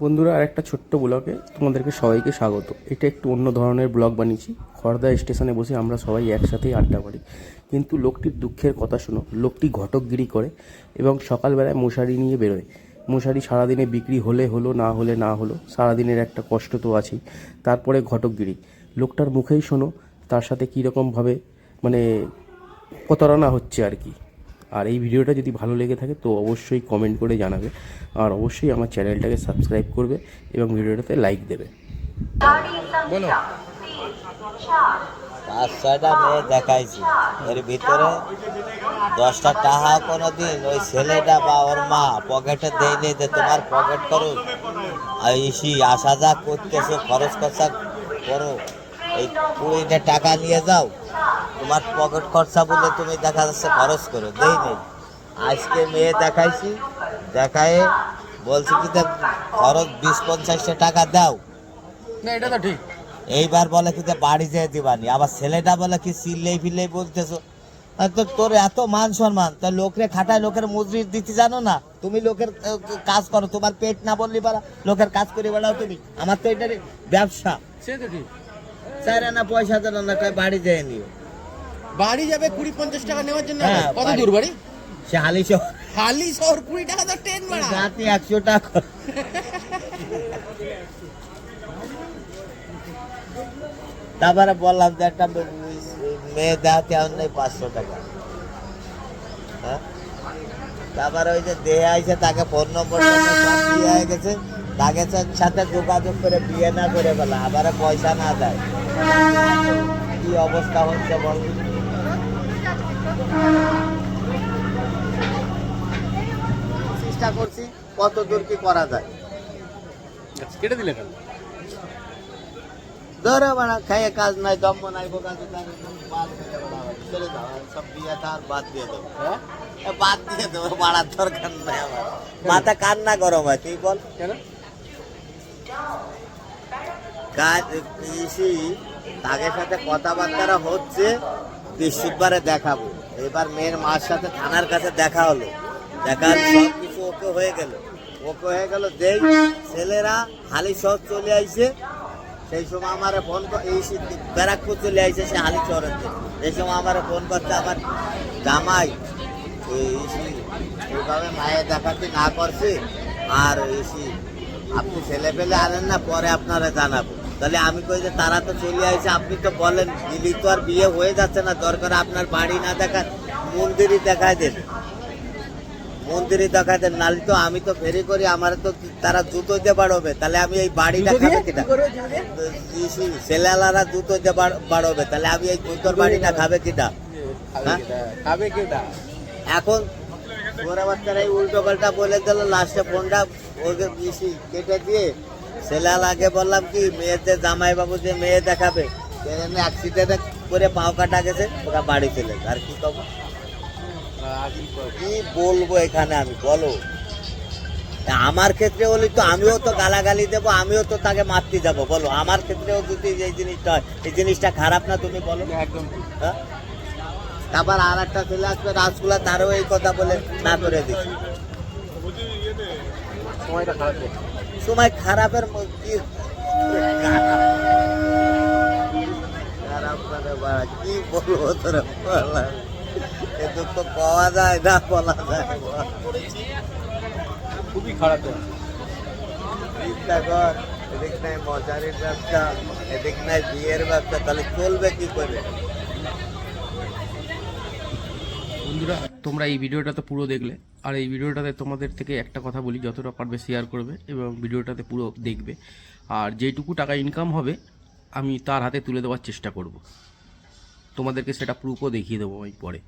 বন্ধুরা আর একটা ছোট্ট ব্লগে তোমাদেরকে সবাইকে স্বাগত। এটা একটু অন্য ধরনের ব্লগ বানিয়েছি। খড়দা স্টেশনে বসে আমরা সবাই একসাথেই আড্ডা মারি। কিন্তু লোকটির দুঃখের কথা শোনো, লোকটি ঘটকগিরি করে এবং সকালবেলায় মশারি নিয়ে বেরোয়। মশারি সারাদিনে বিক্রি হলে হলো, না হলে না হলো, সারাদিনের একটা কষ্ট তো আছেই। তারপরে ঘটকগিরি। লোকটার মুখেই শোনো, তার সাথে কীরকমভাবে মানে প্রতারণা হচ্ছে আর কি। আর এই ভিডিওটা যদি ভালো লেগে থাকে তো অবশ্যই কমেন্ট করে জানাবে। আর অবশ্যই আমার চ্যানেলটাকে সাবস্ক্রাইব করবে এবং ভিডিওটাতে লাইক দেবে। বলো। পাঁচ ছয়টা মেয়ে দেখাইছি। এর ভিতরে দশটা টাকা কোনো দিন ওই ছেলেটা বা ওর মা পকেটে দেয়নি যে তোমার পকেট করো আর ইসি আসা যা করতেছো খরচ খরচা করো এই কুড়িটা টাকা নিয়ে যাও। তোমার পকেট খরচা বলে তুমি দেখা যাচ্ছে খরচ করো। দেই নেই। আজকে মেয়ে দেখাইছি দেখায় বলছি কি যে খরচ বিশ পঞ্চাশটা টাকা দাও। না এটা তো ঠিক। এইবার বলে কি যে বাড়ি যেয়ে দিবানি। আবার ছেলেটা বলে কি সিল্লেই ফিল্লেই বলতেছো? তো তোর এত মান সম্মান তা লোকরে খাটায় লোকের মজুরি দিতে জানো না? তুমি লোকের কাজ করো তোমার পেট না বললি পারা লোকের কাজ করে বেড়াও তুমি। আমার তো এটার ব্যবসা। সে তো ঠিক। পয়সা না কয় বাড়ি যেয়ে নিও। বাড়ি যাবে কুড়ি পঞ্চাশ টাকা নেওয়ার জন্য হ্যাঁ, কত বাড়ি। দূর বাড়ি? সে হালিশ খালি শহর কুড়ি টাকা তো ট্রেন ভাড়া। রাতে একশো টাকা। তারপরে বললাম যে একটা মেয়ে দেখাতে আর নেই পাঁচশো টাকা। হ্যাঁ? তারপরে ওই যে দেহে আইছে তাকে ফোন নম্বর সব দিয়ে হয়ে গেছে। তাকে সাথে যোগাযোগ করে বিয়ে না করে বলা আবার পয়সা না দেয়। কি অবস্থা হচ্ছে বল? চেষ্টা করছি কত দূর কি করা যায়। কেটে দিলে কেন? ধরে বাড়া খাইয়ে কাজ নাই দম্ব নাই বোকা চলে যাও আর সব থার বাদ দিয়ে দেবো। হ্যাঁ? বাদ দিয়ে দেবো বাড়ার দরকার নাই আমার। মাথা কান্না গরম হয় তুই বল। কেন? কাজ তাদের সাথে কথাবার্তা হচ্ছে বৃহস্পতিবারে দেখাবো। এবার মেয়ের মার সাথে থানার কাছে দেখা হলো। দেখার সব কিছু ওকে হয়ে গেল। ওকে হয়ে গেল দেখ ছেলেরা হালি শহর চলে আইছে। সেই সময় আমার ফোন এই ব্যারাকপুর চলে আইছে, সে হালি শহরের এই সময় আমার ফোন করতে আমার জামাই, এই এইভাবে মায়ের দেখাতে না করছে, আর ইসি আপনি ছেলে পেলে আনেন না, পরে আপনারা জানাব। তাহলে আমি কই যে, তারা তো চলে আসছে আপনি তো বলেন দিলি তো আর বিয়ে হয়ে যাচ্ছে না, দরকার আপনার বাড়ি না দেখান মন্দিরই দেখায় দেন মন্দিরই দেখায় দেন নালি তো আমি তো ফেরি করি আমার তো তারা জুতো দিয়ে বাড়বে তাহলে আমি এই বাড়ি দেখাবে কিনা ছেলেলারা জুতো বাড়- বাড়বে তাহলে আমি এই জুতোর বাড়িটা খাবে। কিনা হ্যাঁ? খাবে কেটা? এখন ওরা বাচ্চারা এই উল্টো পাল্টা বলে দিল লাস্টে ফোনটা ওকে কেটে দিয়ে ছেলাল আগে বললাম কি মেয়েতে জামাই বাবু যে মেয়ে দেখাবে অ্যাক্সিডেন্ট করে পাও কাটা গেছে ওরা বাড়ি চলে। আর কি কব? কি বলব এখানে আমি বলো। আমার ক্ষেত্রে হলে তো আমিও তো গালাগালি দেবো আমিও তো তাকে মারতে যাব বলো। আমার ক্ষেত্রেও যদি এই জিনিসটা হয় এই জিনিসটা খারাপ না তুমি বলো। একদম হ্যাঁ? তারপর আর একটা ছেলে আসবে রাজগুলা তারও এই কথা বলে না করে দিচ্ছি। সময় খারাপের মানে কি বলব তোরা বলা এ দুঃখ পাওয়া যায় না বলা যায় খুবই খারাপ চিন্তা কর এদিক নাই মশারির ব্যবসা এদিক নাই বিয়ের ব্যবসা তাহলে চলবে কি করে? বন্ধুরা তোমরা এই ভিডিওটা তো পুরো দেখলে আর এই ভিডিওটাতে তোমাদের থেকে একটা কথা বলি যতটা পারবে শেয়ার করবে এবং ভিডিওটাতে পুরো দেখবে। আর যেটুকু টাকা ইনকাম হবে আমি তার হাতে তুলে দেওয়ার চেষ্টা করব। তোমাদেরকে সেটা প্রুফও দেখিয়ে দেবো আমি পরে।